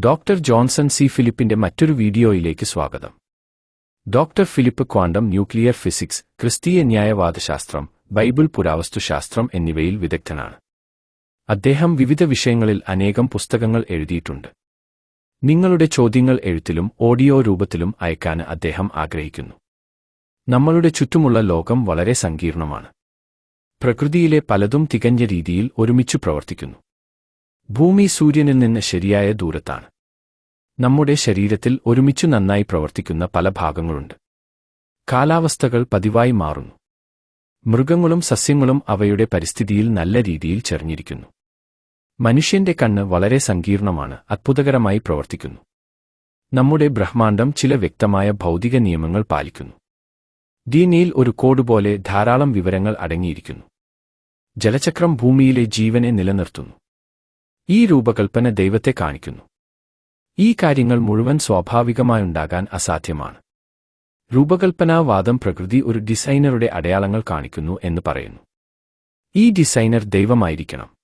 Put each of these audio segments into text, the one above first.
Doctor Johnson C ഫിലിപ്പിന്റെ മറ്റൊരു വീഡിയോയിലേക്ക് സ്വാഗതം. Doctor Philip quantum nuclear physics ക്രിസ്തീയ ന്യായവാദശാസ്ത്രം ബൈബിൾ പുരാവസ്തുശാസ്ത്രം എന്നിവയിൽ വിദഗ്ധനാണ്. അദ്ദേഹം വിവിധ വിഷയങ്ങളിൽ അനേകം പുസ്തകങ്ങൾ എഴുതിയിട്ടുണ്ട്. നിങ്ങളുടെ ചോദ്യങ്ങൾ എഴുത്തിലും ഓഡിയോ രൂപത്തിലും അയക്കാൻ അദ്ദേഹം ആഗ്രഹിക്കുന്നു. നമ്മളുടെ ചുറ്റുമുള്ള ലോകം വളരെ സങ്കീർണമാണ്. പ്രകൃതിയിലെ പലതും തികഞ്ഞ രീതിയിൽ ഒരുമിച്ചു പ്രവർത്തിക്കുന്നു. ഭൂമി സൂര്യനിൽ നിന്ന് ശരിയായ ദൂരത്താണ്. നമ്മുടെ ശരീരത്തിൽ ഒരുമിച്ചു നന്നായി പ്രവർത്തിക്കുന്ന പല ഭാഗങ്ങളുണ്ട്. കാലാവസ്ഥകൾ പതിവായി മാറുന്നു. മൃഗങ്ങളും സസ്യങ്ങളും അവയുടെ പരിസ്ഥിതിയിൽ നല്ല രീതിയിൽ ചെറിഞ്ഞിരിക്കുന്നു. മനുഷ്യന്റെ കണ്ണ് വളരെ സങ്കീർണമാണ് അത്ഭുതകരമായി പ്രവർത്തിക്കുന്നു. നമ്മുടെ ബ്രഹ്മാണ്ഡം ചില വ്യക്തമായ ഭൗതിക നിയമങ്ങൾ പാലിക്കുന്നു. ഡിഎൻഎയിൽ ഒരു കോഡ് പോലെ ധാരാളം വിവരങ്ങൾ അടങ്ങിയിരിക്കുന്നു. ജലചക്രം ഭൂമിയിലെ ജീവനെ നിലനിർത്തുന്നു. ഈ രൂപകൽപ്പന ദൈവത്തെ കാണിക്കുന്നു. ഈ കാര്യങ്ങൾ മുഴുവൻ സ്വാഭാവികമായുണ്ടാകാൻ അസാധ്യമാണ്. രൂപകൽപ്പനാവാദം പ്രകൃതി ഒരു ഡിസൈനറുടെ അടയാളങ്ങൾ കാണിക്കുന്നു എന്ന് പറയുന്നു. ഈ ഡിസൈനർ ദൈവമായിരിക്കണം.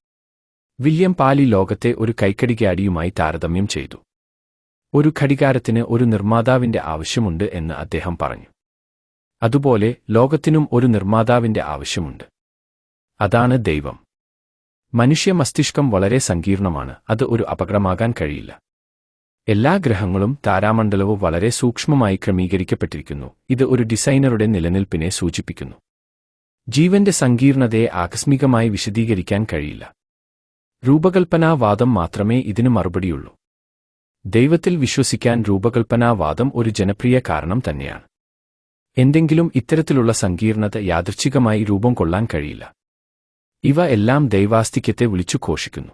വില്യം പാലി ലോകത്തെ ഒരു കൈക്കടികാടിയുമായി താരതമ്യം ചെയ്തു. ഒരു ഘടികാരത്തിന് ഒരു നിർമ്മാതാവിന്റെ ആവശ്യമുണ്ട് എന്ന് അദ്ദേഹം പറഞ്ഞു. അതുപോലെ ലോകത്തിനും ഒരു നിർമ്മാതാവിന്റെ ആവശ്യമുണ്ട്. അതാണ് ദൈവം. മനുഷ്യ മസ്തിഷ്കം വളരെ സങ്കീർണമാണ്. അത് ഒരു അപകടമാകാൻ കഴിയില്ല. എല്ലാ ഗ്രഹങ്ങളും താരാമണ്ഡലവും വളരെ സൂക്ഷ്മമായി ക്രമീകരിക്കപ്പെട്ടിരിക്കുന്നു. ഇത് ഒരു ഡിസൈനറുടെ നിലനിൽപ്പിനെ സൂചിപ്പിക്കുന്നു. ജീവന്റെ സങ്കീർണതയെ ആകസ്മികമായി വിശദീകരിക്കാൻ കഴിയില്ല. രൂപകൽപ്പനാവാദം മാത്രമേ ഇതിന് മറുപടിയുള്ളൂ. ദൈവത്തിൽ വിശ്വസിക്കാൻ രൂപകൽപ്പനാവാദം ഒരു ജനപ്രിയ കാരണം തന്നെയാണ്. എന്തെങ്കിലും ഇത്തരത്തിലുള്ള സങ്കീർണത യാദൃച്ഛികമായി രൂപം കൊള്ളാൻ കഴിയില്ല. ഇവ എല്ലാം ദൈവാസ്തിക്യത്തെ വിളിച്ചു ഘോഷിക്കുന്നു.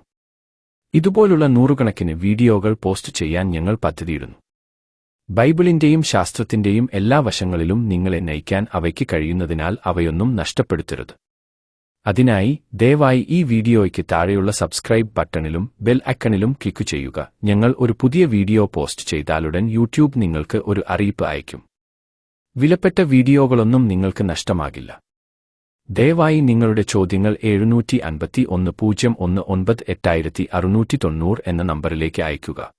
ഇതുപോലുള്ള നൂറുകണക്കിന് വീഡിയോകൾ പോസ്റ്റ് ചെയ്യാൻ ഞങ്ങൾ പദ്ധതിയിടുന്നു. ബൈബിളിന്റെയും ശാസ്ത്രത്തിന്റെയും എല്ലാ വശങ്ങളിലും നിങ്ങളെ നയിക്കാൻ അവയ്ക്ക് കഴിയുന്നതിനാൽ അവയൊന്നും നഷ്ടപ്പെടുത്തരുത്. അതിനായി ദയവായി ഈ വീഡിയോയ്ക്ക് താഴെയുള്ള സബ്സ്ക്രൈബ് ബട്ടണിലും ബെൽ ഐക്കണിലും ക്ലിക്ക് ചെയ്യുക. ഞങ്ങൾ ഒരു പുതിയ വീഡിയോ പോസ്റ്റ് ചെയ്താലുടൻ യൂട്യൂബ് നിങ്ങൾക്ക് ഒരു അറിയിപ്പ് അയയ്ക്കും. വിലപ്പെട്ട വീഡിയോകളൊന്നും നിങ്ങൾക്ക് നഷ്ടമാകില്ല. ദയവായി നിങ്ങളുടെ ചോദ്യങ്ങൾ എഴുന്നൂറ്റി അൻപത്തി ഒന്ന് പൂജ്യം ഒന്ന് ഒൻപത് എട്ടായിരത്തി അറുന്നൂറ്റി തൊണ്ണൂറ് എന്ന നമ്പറിലേക്ക് അയയ്ക്കുക.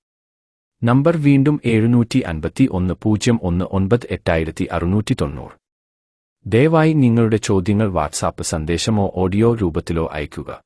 നമ്പർ വീണ്ടും എഴുന്നൂറ്റി അൻപത്തി ഒന്ന് പൂജ്യം ഒന്ന് ഒൻപത് എട്ടായിരത്തി അറുന്നൂറ്റി തൊണ്ണൂറ് ദയവായി നിങ്ങളുടെ ചോദ്യങ്ങൾ വാട്സാപ്പ് സന്ദേശമോ ഓഡിയോ രൂപത്തിലോ അയയ്ക്കുക.